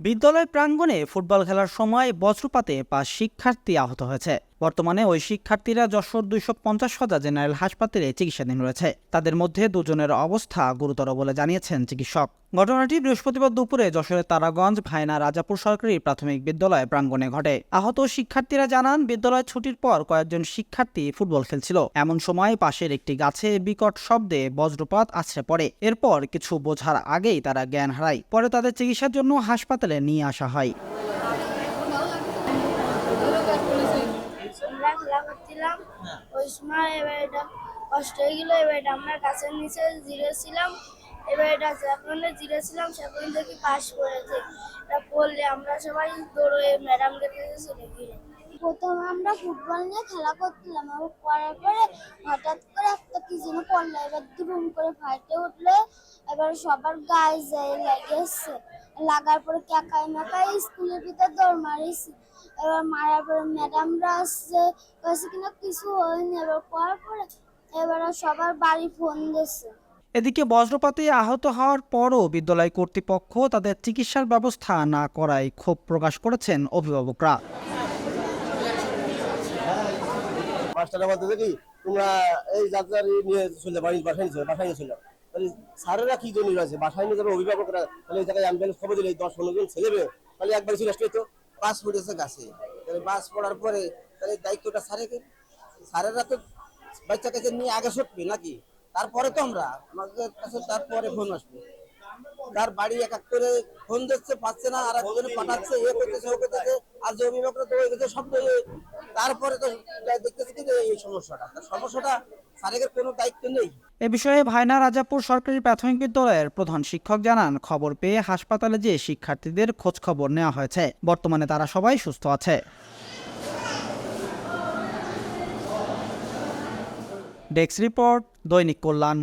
বিদ্যালয় প্রাঙ্গণে ফুটবল খেলার সময় বজ্রপাতে পাঁচ শিক্ষার্থী আহত হয়েছে। বর্তমানে ওই শিক্ষার্থীরা যশোর দুইশো পঞ্চাশ সদা জেনারেল হাসপাতালে চিকিৎসাধীন রয়েছে। তাদের মধ্যে দুজনের অবস্থা গুরুতর বলে জানিয়েছেন চিকিৎসক। ঘটনাটি বৃহস্পতিবার দুপুরে যশোরের তারাগঞ্জ ভাইনা রাজাপুর সরকারি প্রাথমিক বিদ্যালয় প্রাঙ্গণে ঘটে। আহত শিক্ষার্থীরা জানান, বিদ্যালয় ছুটির পর কয়েকজন শিক্ষার্থী ফুটবল খেলছিল। এমন সময় পাশের একটি গাছে বিকট শব্দে বজ্রপাত আছড়ে পড়ে। এরপর কিছু বোঝার আগেই তারা জ্ঞান হারায়। পরে তাদের চিকিৎসার জন্য হাসপাতালে নিয়ে আসা হয় আমরা খেলা করছিলাম ওই সময় এবার এটা কষ্ট হয়ে গেলো, এবার এটা আমরা গাছের নিচে জিরে ছিলাম। এবার এটা যখন জিরে ছিলাম সেখন দেখি পাশ করেছে এটা পড়লে আমরা সবাই দৌড়ে ম্যাডামদের কাছে চলে গেলাম। প্রথমে আমরা ফুটবল নিয়ে খেলা করছিলাম এবং করার পরে হঠাৎ করে একটা কি যেন পড়ল, এবার দুরুম করে ফাইটে উঠল। এবার সবার গায়ে যায় লেগেছে। লাগার পরে ক্যাকাই ম্যাকাই স্কুলের ভিতর দৌড় মারিছি। এবার মারার পরে ম্যাডামরা আসছে কাছে কিনা কিছু হয়নি। এবার করার পরে এবার সবার বাড়ি ফোন দিচ্ছে এদিকে বজ্রপাতে আহত হওয়ার পরও বিদ্যালয় কর্তৃপক্ষ তাদের চিকিৎসার ব্যবস্থা না করায় ক্ষোভ প্রকাশ করেছেন অভিভাবকরা। তোমরা এই যাত্রার নিয়ে চলে বাড়ি বাসায় চলে বাসায় চলে তাহলে স্যারেরা কি জন্য রয়েছে বাসায় নিয়ে যাবে অভিভাবকরা। তাহলে ওই জায়গায় অ্যাম্বুলেন্স খবর দিলে দশ পনেরো জন ছেলে মেয়ে, তাহলে একবার চলে আসলে তো বাস পড়েছে গাছে। তাহলে বাস পড়ার পরে তাহলে দায়িত্বটা স্যারেকে স্যারেরা তো বাচ্চা কাছে নিয়ে আগে সরবে নাকি? তারপরে তো আমরা। আমাদের কাছে তারপরে ফোন আসবে। তার বাড়ি এক এক করে ফোন দিচ্ছে, পাচ্ছে না আর একজনে পাঠাচ্ছে, এ করতেছে, ও করতেছে, আর যে অভিভাবকরা তো ওই সব তারপরে তো দেখতেছে কি যে এই সমস্যাটা। সমস্যাটা স্যারের কোনো দায়িত্ব নেই। এ বিষয়ে ভাইনা রাজাপুর সরকারি প্রাথমিক বিদ্যালয়ের প্রধান শিক্ষক জানান, খবর পেয়ে হাসপাতালে যে শিক্ষার্থীদের খোঁজ খবর নেওয়া হয়েছে। বর্তমানে তারা সবাই সুস্থ আছে। ডেস্ক রিপোর্ট, দৈনিক কল্যাণ।